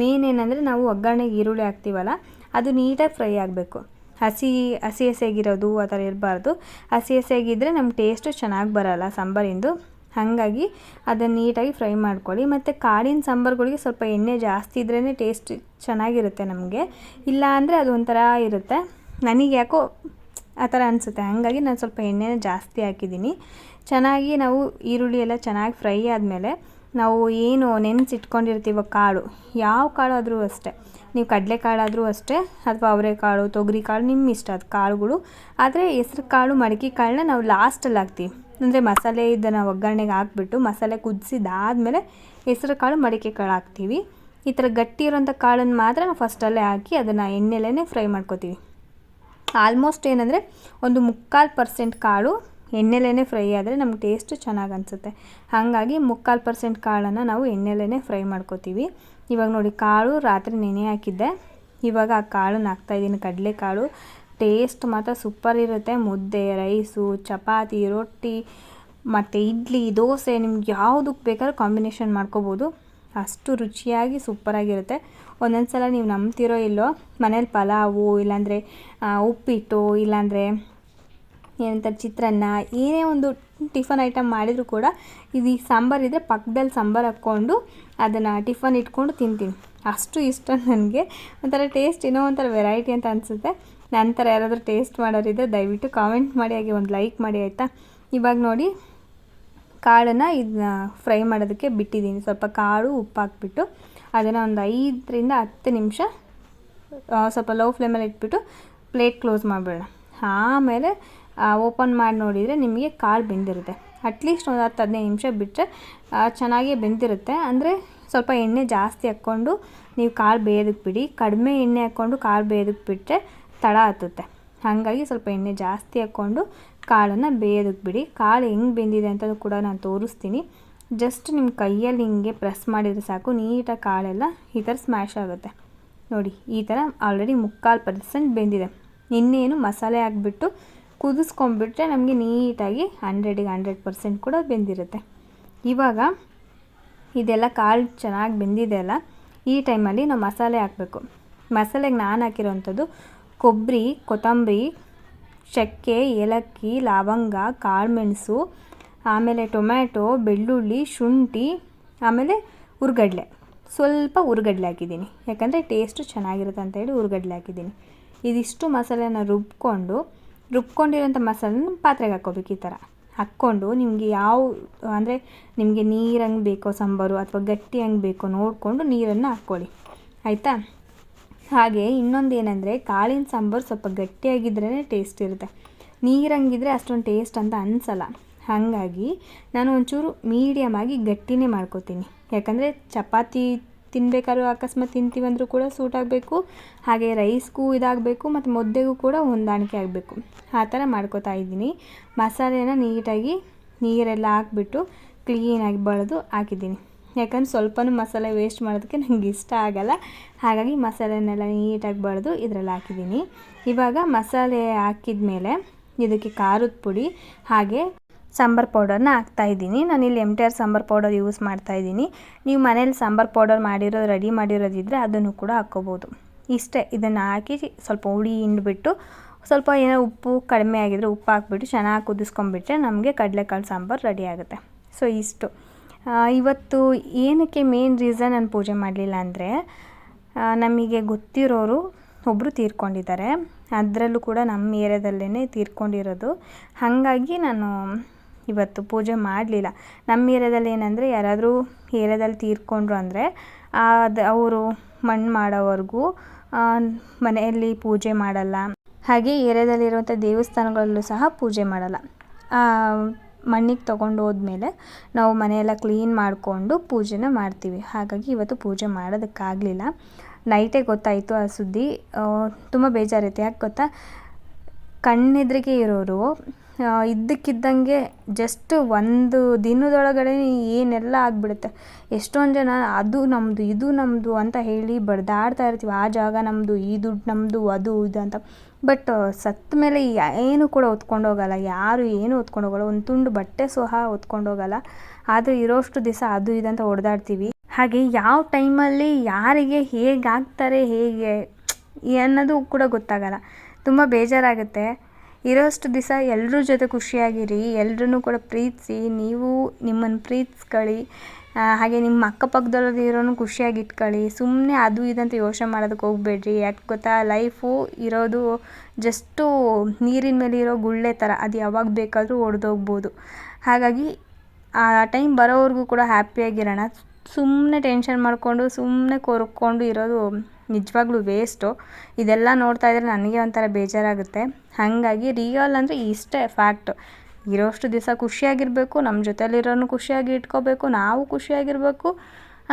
ಮೇನ್ ಏನಂದರೆ ನಾವು ಒಗ್ಗರಣೆಗೆ ಈರುಳ್ಳಿ ಹಾಕ್ತೀವಲ್ಲ, ಅದು ನೀಟಾಗಿ ಫ್ರೈ ಆಗಬೇಕು. ಹಸಿ ಹಸಿ ಹಸಿಯಾಗಿರೋದು ಆ ಥರ ಇರಬಾರ್ದು. ಹಸಿ ಹಸಿಯಾಗಿದ್ದರೆ ನಮ್ಮ ಟೇಸ್ಟು ಚೆನ್ನಾಗಿ ಬರೋಲ್ಲ ಸಾಂಬಾರಿಂದು. ಹಾಗಾಗಿ ಅದನ್ನು ನೀಟಾಗಿ ಫ್ರೈ ಮಾಡ್ಕೊಳ್ಳಿ. ಮತ್ತು ಕಾಡಿನ ಸಾಂಬಾರುಗಳಿಗೆ ಸ್ವಲ್ಪ ಎಣ್ಣೆ ಜಾಸ್ತಿ ಇದ್ರೇ ಟೇಸ್ಟ್ ಚೆನ್ನಾಗಿರುತ್ತೆ ನಮಗೆ. ಇಲ್ಲ ಅಂದರೆ ಅದು ಒಂಥರ ಇರುತ್ತೆ. ನನಗೆ ಯಾಕೋ ಆ ಥರ ಅನಿಸುತ್ತೆ. ಹಾಗಾಗಿ ನಾನು ಸ್ವಲ್ಪ ಎಣ್ಣೆನ ಜಾಸ್ತಿ ಹಾಕಿದ್ದೀನಿ. ಚೆನ್ನಾಗಿ ನಾವು ಈರುಳ್ಳಿ ಎಲ್ಲ ಚೆನ್ನಾಗಿ ಫ್ರೈ ಆದಮೇಲೆ ನಾವು ಏನು ನೆನೆಸಿಟ್ಕೊಂಡಿರ್ತೀವೋ ಕಾಳು, ಯಾವ ಕಾಳಾದರೂ ಅಷ್ಟೇ. ನೀವು ಕಡಲೆಕಾಳಾದರೂ ಅಷ್ಟೇ, ಅಥವಾ ಅವರೆಕಾಳು ತೊಗರಿ ಕಾಳು ನಿಮ್ಮ ಇಷ್ಟ ಅದು ಕಾಳುಗಳು. ಆದರೆ ಹೆಸ್ರು ಕಾಳು, ಮಡಕೆ ಕಾಳನ್ನ ನಾವು ಲಾಸ್ಟಲ್ಲಿ ಹಾಕ್ತೀವಿ. ಅಂದರೆ ಮಸಾಲೆ ಇದನ್ನು ಒಗ್ಗರಣೆಗೆ ಹಾಕ್ಬಿಟ್ಟು ಮಸಾಲೆ ಕುದಿಸಿದಾದ್ಮೇಲೆ ಹೆಸ್ರು ಕಾಳು, ಮಡಿಕೆ ಕಾಳು ಹಾಕ್ತೀವಿ. ಈ ಥರ ಗಟ್ಟಿ ಇರೋಂಥ ಕಾಳನ್ನು ಮಾತ್ರ ನಾವು ಫಸ್ಟಲ್ಲೇ ಹಾಕಿ ಅದನ್ನು ಎಣ್ಣೆಲೇ ಫ್ರೈ ಮಾಡ್ಕೋತೀವಿ. ಆಲ್ಮೋಸ್ಟ್ ಏನಂದರೆ ಒಂದು ಮುಕ್ಕಾಲು ಪರ್ಸೆಂಟ್ ಕಾಳು ಎಣ್ಣೆಲೇ ಫ್ರೈ ಆದರೆ ನಮ್ಗೆ ಟೇಸ್ಟ್ ಚೆನ್ನಾಗಿ ಅನಿಸುತ್ತೆ. ಹಾಗಾಗಿ ಮುಕ್ಕಾಲು ಪರ್ಸೆಂಟ್ ಕಾಳನ್ನು ನಾವು ಎಣ್ಣೆಲೇ ಫ್ರೈ ಮಾಡ್ಕೋತೀವಿ. ಇವಾಗ ನೋಡಿ ಕಾಳು ರಾತ್ರಿ ನೆನೆ ಹಾಕಿದ್ದೆ. ಇವಾಗ ಆ ಕಾಳನ್ನ ಹಾಕ್ತಾಯಿದ್ದೀನಿ ಕಡಲೆಕಾಳು ಟೇಸ್ಟ್ ಮಾತ್ರ ಸೂಪರ್ ಇರುತ್ತೆ. ಮುದ್ದೆ, ರೈಸು, ಚಪಾತಿ, ರೊಟ್ಟಿ, ಮತ್ತು ಇಡ್ಲಿ, ದೋಸೆ ನಿಮ್ಗೆ ಯಾವುದಕ್ಕೆ ಬೇಕಾದ್ರೂ ಕಾಂಬಿನೇಷನ್ ಮಾಡ್ಕೋಬೋದು. ಅಷ್ಟು ರುಚಿಯಾಗಿ ಸೂಪರಾಗಿರುತ್ತೆ ಒಂದೊಂದು ಸಲ ನೀವು ನಂಬ್ತಿರೋ ಇಲ್ಲೋ ಮನೇಲಿ ಪಲಾವು, ಇಲ್ಲಾಂದರೆ ಉಪ್ಪಿಟ್ಟು, ಇಲ್ಲಾಂದರೆ ಏನಂತಾರೆ, ಚಿತ್ರಾನ್ನ, ಏನೇ ಒಂದು ಟಿಫನ್ ಐಟಮ್ ಮಾಡಿದರೂ ಕೂಡ ಇದು ಈ ಸಾಂಬಾರು ಇದ್ದರೆ ಪಕ್ಕದಲ್ಲಿ ಸಾಂಬಾರು ಹಾಕ್ಕೊಂಡು ಅದನ್ನು ಟಿಫನ್ ಇಟ್ಕೊಂಡು ತಿಂತೀನಿ. ಅಷ್ಟು ಇಷ್ಟ ನನಗೆ. ಒಂಥರ ಟೇಸ್ಟ್ ಏನೋ ಒಂಥರ ವೆರೈಟಿ ಅಂತ ಅನಿಸುತ್ತೆ. ನಂತರ ಯಾರಾದರೂ ಟೇಸ್ಟ್ ಮಾಡೋರಿದ್ದರೆ ದಯವಿಟ್ಟು ಕಾಮೆಂಟ್ ಮಾಡಿ, ಹಾಗೆ ಒಂದು ಲೈಕ್ ಮಾಡಿ, ಆಯಿತಾ? ಇವಾಗ ನೋಡಿ, ಕಾಳನ್ನು ಇದನ್ನ ಫ್ರೈ ಮಾಡೋದಕ್ಕೆ ಬಿಟ್ಟಿದ್ದೀನಿ. ಸ್ವಲ್ಪ ಕಾಳು, ಉಪ್ಪು ಹಾಕ್ಬಿಟ್ಟು ಅದನ್ನು ಒಂದು ಐದರಿಂದ ಹತ್ತು ನಿಮಿಷ ಸ್ವಲ್ಪ ಲೋ ಫ್ಲೇಮಲ್ಲಿ ಇಟ್ಬಿಟ್ಟು ಪ್ಲೇಟ್ ಕ್ಲೋಸ್ ಮಾಡಿಬಿಡೋಣ. ಆಮೇಲೆ ಓಪನ್ ಮಾಡಿ ನೋಡಿದರೆ ನಿಮಗೆ ಕಾಳು ಬೆಂದಿರುತ್ತೆ. ಅಟ್ಲೀಸ್ಟ್ ಒಂದು ಹತ್ತು ಹದಿನೈದು ನಿಮಿಷ ಬಿಟ್ಟರೆ ಚೆನ್ನಾಗಿ ಬೆಂದಿರುತ್ತೆ. ಅಂದರೆ ಸ್ವಲ್ಪ ಎಣ್ಣೆ ಜಾಸ್ತಿ ಹಾಕ್ಕೊಂಡು ನೀವು ಕಾಳು ಬೇಯೋದಕ್ಕೆ ಬಿಡಿ. ಕಡಿಮೆ ಎಣ್ಣೆ ಹಾಕ್ಕೊಂಡು ಕಾಳು ಬೇಯೋದಕ್ಕೆ ಬಿಟ್ಟರೆ ತಳ ಹತ್ತುತ್ತೆ. ಹಾಗಾಗಿ ಸ್ವಲ್ಪ ಎಣ್ಣೆ ಜಾಸ್ತಿ ಹಾಕ್ಕೊಂಡು ಕಾಳನ್ನು ಬೇಯೋದಕ್ಕೆ ಬಿಡಿ. ಕಾಳು ಹೆಂಗೆ ಬೆಂದಿದೆ ಅಂತ ಕೂಡ ನಾನು ತೋರಿಸ್ತೀನಿ. ಜಸ್ಟ್ ನಿಮ್ಮ ಕೈಯಲ್ಲಿ ಹಿಂಗೆ ಪ್ರೆಸ್ ಮಾಡಿದರೆ ಸಾಕು. ನೀಟಾಗಿ ಕಾಳೆಲ್ಲ ಈ ಥರ ಸ್ಮ್ಯಾಶ್ ಆಗುತ್ತೆ. ನೋಡಿ, ಈ ಥರ ಆಲ್ರೆಡಿ ಮುಕ್ಕಾಲು ಪರ್ಸೆಂಟ್ ಬೆಂದಿದೆ. ಇನ್ನೇನು ಮಸಾಲೆ ಹಾಕ್ಬಿಟ್ಟು ಕುದಿಸ್ಕೊಂಡ್ಬಿಟ್ರೆ ನಮಗೆ ನೀಟಾಗಿ ಹಂಡ್ರೆಡಿಗೆ ಹಂಡ್ರೆಡ್ ಪರ್ಸೆಂಟ್ ಕೂಡ ಬೆಂದಿರುತ್ತೆ. ಇವಾಗ ಇದೆಲ್ಲ ಕಾಳು ಚೆನ್ನಾಗಿ ಬೆಂದಿದೆ ಅಲ್ಲ, ಈ ಟೈಮಲ್ಲಿ ನಾವು ಮಸಾಲೆ ಹಾಕಬೇಕು. ಮಸಾಲೆಗೆ ನಾನು ಹಾಕಿರೋವಂಥದ್ದು ಕೊಬ್ಬರಿ, ಕೊತ್ತಂಬರಿ, ಚಕ್ಕೆ, ಏಲಕ್ಕಿ, ಲವಂಗ, ಕಾಳುಮೆಣಸು, ಆಮೇಲೆ ಟೊಮ್ಯಾಟೊ, ಬೆಳ್ಳುಳ್ಳಿ, ಶುಂಠಿ, ಆಮೇಲೆ ಹುರ್ಗಡ್ಲೆ ಸ್ವಲ್ಪ ಉರ್ಗಡ್ಲೆ ಹಾಕಿದ್ದೀನಿ. ಯಾಕಂದರೆ ಟೇಸ್ಟು ಚೆನ್ನಾಗಿರುತ್ತೆ ಅಂತ ಹೇಳಿ ಉರ್ಗಡ್ಲೆ ಹಾಕಿದ್ದೀನಿ. ಇದಿಷ್ಟು ಮಸಾಲೆನ ರುಬ್ಕೊಂಡು ರುಬ್ಕೊಂಡಿರೋಂಥ ಮಸಾಲನ ಪಾತ್ರೆಗೆ ಹಾಕ್ಕೋಬೇಕು ಈ ಥರ. ಹಾಕ್ಕೊಂಡು ನಿಮಗೆ ಯಾವ, ಅಂದರೆ ನಿಮಗೆ ನೀರಂಗೆ ಬೇಕೋ ಸಾಂಬಾರು ಅಥವಾ ಗಟ್ಟಿ ಹಂಗೆ ಬೇಕೋ ನೋಡಿಕೊಂಡು ನೀರನ್ನು ಹಾಕ್ಕೊಳ್ಳಿ. ಆಯಿತಾ? ಹಾಗೆ ಇನ್ನೊಂದು ಏನಂದರೆ ಕಾಳಿನ ಸಾಂಬಾರು ಸ್ವಲ್ಪ ಗಟ್ಟಿಯಾಗಿದ್ರೇ ಟೇಸ್ಟ್ ಇರುತ್ತೆ. ನೀರಂಗಿದ್ರೆ ಅಷ್ಟೊಂದು ಟೇಸ್ಟ್ ಅಂತ ಅನ್ಸಲ್ಲ. ಹಾಗಾಗಿ ನಾನು ಒಂಚೂರು ಮೀಡಿಯಮ್ ಆಗಿ ಗಟ್ಟಿನೇ ಮಾಡ್ಕೋತೀನಿ. ಯಾಕಂದರೆ ಚಪಾತಿ ತಿನ್ನಬೇಕಾದ್ರೂ ಅಕಸ್ಮಾತ್ ತಿಂತೀವಂದ್ರೂ ಕೂಡ ಸೂಟ್ ಆಗಬೇಕು. ಹಾಗೆ ರೈಸ್ಗೂ ಇದಾಗಬೇಕು ಮತ್ತು ಮುದ್ದೆಗೂ ಕೂಡ ಹೊಂದಾಣಿಕೆ ಆಗಬೇಕು. ಆ ಥರ ಮಾಡ್ಕೋತಾ ಇದ್ದೀನಿ. ಮಸಾಲೆನ ನೀಟಾಗಿ ನೀರೆಲ್ಲ ಹಾಕ್ಬಿಟ್ಟು ಕ್ಲೀನಾಗಿ ಬಳಿದು ಹಾಕಿದ್ದೀನಿ. ಯಾಕಂದ್ರೆ ಸ್ವಲ್ಪನೂ ಮಸಾಲೆ ವೇಸ್ಟ್ ಮಾಡೋದಕ್ಕೆ ನನಗೆ ಇಷ್ಟ ಆಗಲ್ಲ. ಹಾಗಾಗಿ ಮಸಾಲೆನೆಲ್ಲ ನೀಟಾಗಿ ಬಳಿದು ಇದರಲ್ಲಿ ಹಾಕಿದ್ದೀನಿ. ಇವಾಗ ಮಸಾಲೆ ಹಾಕಿದ ಮೇಲೆ ಇದಕ್ಕೆ ಖಾರದ ಪುಡಿ ಹಾಗೆ ಸಾಂಬಾರು ಪೌಡರ್ನ ಹಾಕ್ತಾಯಿದ್ದೀನಿ ನಾನಿಲ್ಲಿ M T R sambar powder use ಮಾಡ್ತಾಯಿದ್ದೀನಿ ನೀವು ಮನೇಲಿ ಸಾಂಬಾರು ಪೌಡರ್ ಮಾಡಿರೋ ರೆಡಿ ಮಾಡಿರೋದಿದ್ದರೆ ಅದನ್ನು ಕೂಡ ಹಾಕ್ಕೋಬೋದು. ಇಷ್ಟೇ, ಇದನ್ನು ಹಾಕಿ ಸ್ವಲ್ಪ ಹುಳಿ ಹಿಂಡ್ಬಿಟ್ಟು ಸ್ವಲ್ಪ ಏನೋ ಉಪ್ಪು ಕಡಿಮೆ ಆಗಿದ್ರೆ ಉಪ್ಪು ಹಾಕ್ಬಿಟ್ಟು ಚೆನ್ನಾಗಿ ಕುದಿಸ್ಕೊಂಬಿಟ್ರೆ ನಮಗೆ ಕಡಲೆಕಾಳು ಸಾಂಬಾರು ರೆಡಿ ಆಗುತ್ತೆ. ಸೊ ಇಷ್ಟು. ಇವತ್ತು ಏನಕ್ಕೆ ಮೇನ್ ರೀಸನ್ ನಾನು ಪೂಜೆ ಮಾಡಲಿಲ್ಲ ಅಂದರೆ ನಮಗೆ ಗೊತ್ತಿರೋರು ಒಬ್ಬರು ತೀರ್ಕೊಂಡಿದ್ದಾರೆ. ಅದರಲ್ಲೂ ಕೂಡ ನಮ್ಮ ಏರಿಯಾದಲ್ಲೇ ತೀರ್ಕೊಂಡಿರೋದು. ಹಾಗಾಗಿ ನಾನು ಇವತ್ತು ಪೂಜೆ ಮಾಡಲಿಲ್ಲ. ನಮ್ಮ ಏರಿಯಾದಲ್ಲಿ ಏನಂದರೆ ಯಾರಾದರೂ ಏರಿಯಾದಲ್ಲಿ ತೀರಿಕೊಂಡ್ರು ಅಂದರೆ ಅದು ಅವರು ಮಣ್ಣು ಮಾಡೋವರೆಗೂ ಮನೆಯಲ್ಲಿ ಪೂಜೆ ಮಾಡಲ್ಲ. ಹಾಗೆ ಏರಿಯಾದಲ್ಲಿರುವಂಥ ದೇವಸ್ಥಾನಗಳಲ್ಲೂ ಸಹ ಪೂಜೆ ಮಾಡಲ್ಲ. ಮಣ್ಣಿಗೆ ತೊಗೊಂಡು ಹೋದ್ಮೇಲೆ ನಾವು ಮನೆಯೆಲ್ಲ ಕ್ಲೀನ್ ಮಾಡಿಕೊಂಡು ಪೂಜೆನ ಮಾಡ್ತೀವಿ. ಹಾಗಾಗಿ ಇವತ್ತು ಪೂಜೆ ಮಾಡೋದಕ್ಕಾಗಲಿಲ್ಲ. ನೈಟೇ ಗೊತ್ತಾಯಿತು ಆ ಸುದ್ದಿ. ತುಂಬ ಬೇಜಾರಿತ್ತು. ಯಾಕೆ ಗೊತ್ತಾ? ಕಣ್ಣೆದ್ರಿಗೆ ಇರೋರು ಇದ್ದಕ್ಕಿದ್ದಂಗೆ ಜಸ್ಟ್ ಒಂದು ದಿನದೊಳಗಡೆ ಏನೆಲ್ಲ ಆಗಿಬಿಡುತ್ತೆ. ಎಷ್ಟೊಂದು ಜನ ಅದು ನಮ್ಮದು ಇದು ನಮ್ಮದು ಅಂತ ಹೇಳಿ ಬಡ್ದಾಡ್ತಾ ಇರ್ತೀವಿ. ಆ ಜಾಗ ನಮ್ಮದು ಈ ದುಡ್ಡು ನಮ್ಮದು ಅದು, ಇದು ಅಂತ. ಬಟ್ ಸತ್ತ ಮೇಲೆ ಏನು ಕೂಡ ಹೊತ್ಕೊಂಡು ಹೋಗಲ್ಲ. ಯಾರು ಏನು ಹೊತ್ಕೊಂಡು ಹೋಗಲ್ಲ. ಒಂದು ತುಂಡು ಬಟ್ಟೆ ಸಹ ಹೊತ್ಕೊಂಡು ಹೋಗಲ್ಲ. ಆದರೆ ಇರೋಷ್ಟು ದಿವಸ ಅದು, ಇದು ಅಂತ ಹೊಡೆದಾಡ್ತೀವಿ ಹಾಗೆ ಯಾವ ಟೈಮಲ್ಲಿ ಯಾರಿಗೆ ಹೇಗೆ ಆಗ್ತಾರೆ ಹೇಗೆ ಅನ್ನೋದು ಕೂಡ ಗೊತ್ತಾಗಲ್ಲ. ತುಂಬ ಬೇಜಾರಾಗುತ್ತೆ. ಇರೋಷ್ಟು ದಿವಸ ಎಲ್ಲರ ಜೊತೆ ಖುಷಿಯಾಗಿರಿ ಎಲ್ರೂ ಕೂಡ ಪ್ರೀತಿಸಿ, ನೀವು ನಿಮ್ಮನ್ನು ಪ್ರೀತಿಸ್ಕೊಳ್ಳಿ ಹಾಗೆ ನಿಮ್ಮ ಅಕ್ಕಪಕ್ಕದಲ್ಲಿ ಇರೋನು ಖುಷಿಯಾಗಿ ಇಟ್ಕೊಳ್ಳಿ ಸುಮ್ಮನೆ ಅದು ಇದಂತ ಯೋಚನೆ ಮಾಡೋದಕ್ಕೆ ಹೋಗ್ಬೇಡ್ರಿ. ಯಾಕೆ ಗೊತ್ತಾ? ಲೈಫು ಇರೋದು ಜಸ್ಟು ನೀರಿನ ಮೇಲೆ ಇರೋ ಗುಳ್ಳೆ ಥರ. ಅದು ಯಾವಾಗ ಬೇಕಾದರೂ ಒಡೆದೋಗ್ಬೋದು. ಹಾಗಾಗಿ ಆ ಟೈಮ್ ಬರೋವರೆಗೂ ಕೂಡ ಹ್ಯಾಪಿಯಾಗಿರೋಣ. ಸುಮ್ಮನೆ ಟೆನ್ಷನ್ ಮಾಡಿಕೊಂಡು ಸುಮ್ಮನೆ ಕೊರ್ಕೊಂಡು ಇರೋದು ನಿಜವಾಗ್ಲೂ ವೇಸ್ಟು ಇದೆಲ್ಲ ನೋಡ್ತಾ ಇದ್ದರೆ ನನಗೆ ಒಂಥರ ಬೇಜಾರಾಗುತ್ತೆ. ಹಾಗಾಗಿ ರಿಯಲ್ ಅಂದರೆ ಇಷ್ಟೇ ಫ್ಯಾಕ್ಟ್ ಇರೋಷ್ಟು ದಿವಸ ಖುಷಿಯಾಗಿರಬೇಕು ನಮ್ಮ ಜೊತೆಲಿರೋನು ಖುಷಿಯಾಗಿ ಇಟ್ಕೋಬೇಕು, ನಾವು ಖುಷಿಯಾಗಿರಬೇಕು,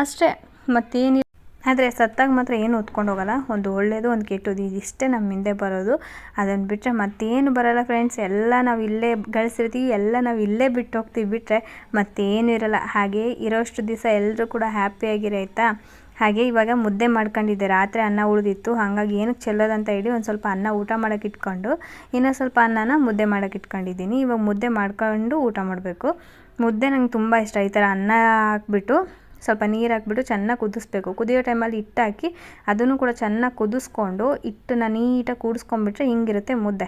ಅಷ್ಟೇ. ಮತ್ತೇನು ಆದರೆ ಸತ್ತಾಗ ಮಾತ್ರ ಏನು ಹೊತ್ಕೊಂಡು ಹೋಗಲ್ಲ. ಒಂದು ಒಳ್ಳೆಯದು ಒಂದು ಕೆಟ್ಟದ್ದು ಇದಿಷ್ಟೇ ನಮ್ಮ ಹಿಂದೆ ಬರೋದು. ಅದನ್ನು ಬಿಟ್ಟರೆ ಮತ್ತೇನು ಬರೋಲ್ಲ ಫ್ರೆಂಡ್ಸ್ ಎಲ್ಲ ನಾವು ಇಲ್ಲೇ ಗಳಿಸಿರ್ತೀವಿ, ಎಲ್ಲ ನಾವು ಇಲ್ಲೇ ಬಿಟ್ಟು ಹೋಗ್ತೀವಿ ಬಿಟ್ಟರೆ ಮತ್ತೇನು ಇರಲ್ಲ. ಹಾಗೆ ಇರೋಷ್ಟು ದಿವಸ ಎಲ್ಲರೂ ಕೂಡ ಹ್ಯಾಪಿಯಾಗಿರಿ ಆಯಿತಾ? ಹಾಗೆ ಇವಾಗ ಮುದ್ದೆ ಮಾಡ್ಕೊಂಡಿದ್ದೆ. ರಾತ್ರಿ ಅನ್ನ ಉಳಿದಿತ್ತು. ಹಾಗಾಗಿ ಏನಕ್ಕೆ ಚೆಲ್ಲೋದಂತ ಹೇಳಿ ಒಂದು ಸ್ವಲ್ಪ ಅನ್ನ ಊಟ ಮಾಡೋಕೆ ಇಟ್ಕೊಂಡು ಇನ್ನೂ ಸ್ವಲ್ಪ ಅನ್ನನ ಮುದ್ದೆ ಮಾಡೋಕೆ ಇಟ್ಕೊಂಡಿದ್ದೀನಿ. ಇವಾಗ ಮುದ್ದೆ ಮಾಡ್ಕೊಂಡು ಊಟ ಮಾಡಬೇಕು. ಮುದ್ದೆ ನಂಗೆ ತುಂಬ ಇಷ್ಟ. ಈ ಥರ ಅನ್ನ ಹಾಕ್ಬಿಟ್ಟು ಸ್ವಲ್ಪ ನೀರು ಹಾಕ್ಬಿಟ್ಟು ಚೆನ್ನಾಗಿ ಕುದಿಸ್ಬೇಕು. ಕುದಿಯೋ ಟೈಮಲ್ಲಿ ಹಿಟ್ಟು ಹಾಕಿ ಅದನ್ನು ಕೂಡ ಚೆನ್ನಾಗಿ ಕುದಿಸ್ಕೊಂಡು ಹಿಟ್ಟನ್ನ ನೀಟಾಗಿ ಕೂಡಿಸ್ಕೊಂಡ್ಬಿಟ್ರೆ ಹಿಂಗಿರುತ್ತೆ ಮುದ್ದೆ.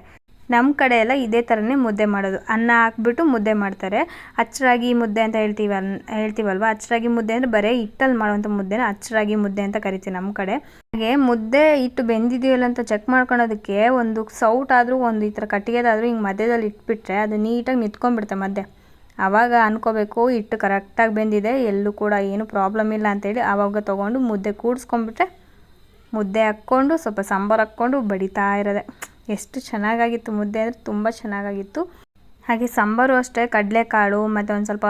ನಮ್ಮ ಕಡೆ ಎಲ್ಲ ಇದೇ ಥರನೇ ಮುದ್ದೆ ಮಾಡೋದು. ಅನ್ನ ಹಾಕ್ಬಿಟ್ಟು ಮುದ್ದೆ ಮಾಡ್ತಾರೆ. ಅಚ್ಚರಾಗಿ ಮುದ್ದೆ ಅಂತ ಹೇಳ್ತೀವಿ ಅನ್ ಹೇಳ್ತೀವಲ್ವ? ಅಚ್ಚರಾಗಿ ಮುದ್ದೆ ಅಂದರೆ ಬರೀ ಹಿಟ್ಟಲ್ಲಿ ಮಾಡುವಂಥ ಮುದ್ದೆನ ಅಚ್ಚರಾಗಿ ಮುದ್ದೆ ಅಂತ ಕರಿತೀವಿ ನಮ್ಮ ಕಡೆ. ಹಾಗೆ ಮುದ್ದೆ ಹಿಟ್ಟು ಬೆಂದಿದೆಯಲ್ಲ ಅಂತ ಚೆಕ್ ಮಾಡ್ಕೊಳೋದಕ್ಕೆ ಒಂದು ಸೌಟ್ ಆದರೂ ಒಂದು ಈ ಥರ ಕಟ್ಟಿಗೆದಾದರೂ ಹಿಂಗೆ ಮಧ್ಯದಲ್ಲಿ ಇಟ್ಬಿಟ್ರೆ ಅದು ನೀಟಾಗಿ ನಿಂತ್ಕೊಂಡ್ಬಿಡುತ್ತೆ ಮಧ್ಯೆ ಆವಾಗ ಅನ್ಕೋಬೇಕು ಹಿಟ್ಟು ಕರೆಕ್ಟಾಗಿ ಬೆಂದಿದೆ, ಎಲ್ಲೂ ಕೂಡ ಏನು ಪ್ರಾಬ್ಲಮ್ ಇಲ್ಲ ಅಂತೇಳಿ ಆವಾಗ ತೊಗೊಂಡು ಮುದ್ದೆ ಕೂಡಿಸ್ಕೊಂಡ್ಬಿಟ್ರೆ ಮುದ್ದೆ ಹಾಕ್ಕೊಂಡು, ಸ್ವಲ್ಪ ಸಾಂಬಾರು ಹಾಕ್ಕೊಂಡು ಬಡಿತಾ ಇರೋದೆ. ಎಷ್ಟು ಚೆನ್ನಾಗಾಗಿತ್ತು ಮುದ್ದೆ ಅಂದರೆ ತುಂಬ ಚೆನ್ನಾಗಾಗಿತ್ತು. ಹಾಗೆ ಸಾಂಬಾರು ಅಷ್ಟೇ, ಕಡಲೆಕಾಳು ಮತ್ತು ಒಂದು ಸ್ವಲ್ಪ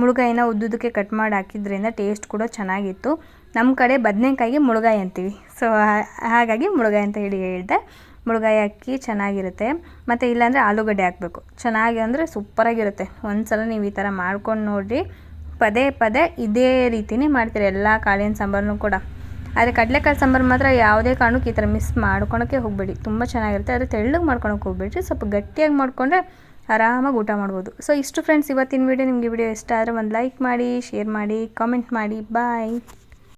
ಮುಳುಗಾಯಿನ ಉದ್ದುದಕ್ಕೆ ಕಟ್ ಮಾಡಿ ಹಾಕಿದ್ರಿಂದ ಟೇಸ್ಟ್ ಕೂಡ ಚೆನ್ನಾಗಿತ್ತು. ನಮ್ಮ ಕಡೆ ಬದನೆಕಾಯಿಗೆ ಮುಳುಗಾಯಿ ಅಂತೀವಿ. ಸೊ ಹಾಗಾಗಿ ಮುಳುಗಾಯಿ ಅಂತ ಹೇಳಿ ಹೇಳಿದೆ. ಮುಳುಗಾಯಿ ಹಾಕಿ ಚೆನ್ನಾಗಿರುತ್ತೆ. ಮತ್ತು ಇಲ್ಲಾಂದರೆ ಆಲೂಗಡ್ಡೆ ಹಾಕಬೇಕು. ಚೆನ್ನಾಗಿ ಅಂದರೆ ಸೂಪರಾಗಿರುತ್ತೆ. ಒಂದು ಸಲ ನೀವು ಈ ಥರ ಮಾಡ್ಕೊಂಡು ನೋಡಿರಿ. ಪದೇ ಪದೇ ಇದೇ ರೀತಿಯೇ ಮಾಡ್ತೀರಿ? ಎಲ್ಲ ಕಾಳಿನ ಸಾಂಬಾರನ್ನು ಕೂಡ. ಆದರೆ ಕಡಲೆಕಾಳು ಸಾಂಬಾರು ಮಾತ್ರ ಯಾವುದೇ ಕಾರಣಕ್ಕೂ ಈ ಥರ ಮಿಸ್ ಮಾಡ್ಕೊಳಕ್ಕೆ ಹೋಗಬೇಡಿ. ತುಂಬ ಚೆನ್ನಾಗಿರುತ್ತೆ. ಆದರೆ ತೆಳ್ಳಗೆ ಮಾಡ್ಕೊಳಕ್ಕೆ ಹೋಗ್ಬೇಡ್ರಿ. ಸ್ವಲ್ಪ ಗಟ್ಟಿಯಾಗಿ ಮಾಡಿಕೊಂಡ್ರೆ ಆರಾಮಾಗಿ ಊಟ ಮಾಡ್ಬೋದು. ಸೊ ಇಷ್ಟು ಫ್ರೆಂಡ್ಸ್ ಇವತ್ತಿನ ವೀಡಿಯೋ ನಿಮಗೆ ವಿಡಿಯೋ ಇಷ್ಟ ಆದರೆ ಒಂದು ಲೈಕ್ ಮಾಡಿ ಶೇರ್ ಮಾಡಿ ಕಾಮೆಂಟ್ ಮಾಡಿ. ಬಾಯ್